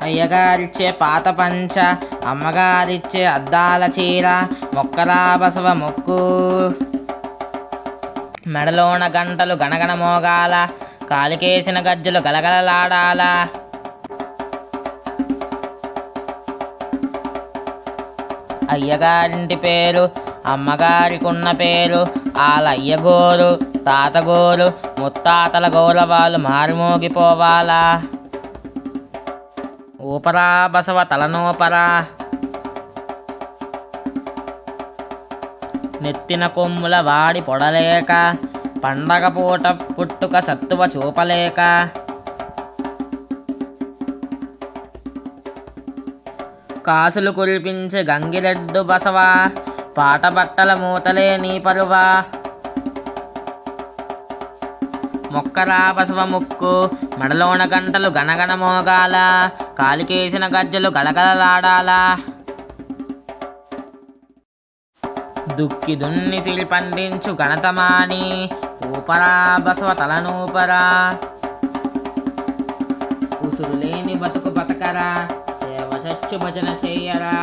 అయ్యగారిచ్చే పాత పంచ అమ్మగారిచ్చే అద్దాల చీర మొక్కలా బసవ మొక్కు. మెడలోన గంటలు గణగణ మోగాల కాలికేసిన గజ్జలు గలగలలాడాల. అయ్యగారింటి పేరు అమ్మగారికున్న పేరు ఆలయ్య గోరు తాతగోరు ముత్తాతల గౌరవాలు మారుమోగిపోవాలా. ఊపరా బసవ తలనూపరా. నెత్తిన కొమ్ముల వాడి పొడలేక పండగ పూట పుట్టుక సత్తువ చూపలేక. కాసులు కురిపించే గంగిరెడ్డు బసవా పాట బట్టల మూతలే నీ పరువా. మొక్కరా బసవ ముక్కు మెడలోన గంటలు గనగన మోగాల కాలికేసిన గజ్జలు గలగలలాడాలా. దుక్కి దున్ని శిల్ పండించు గణతమాని ఊపరా బసవ తలనూపరా. ఉసురు లేని బతుకు బతకరా చేవ చచ్చు భజన చెయ్యరా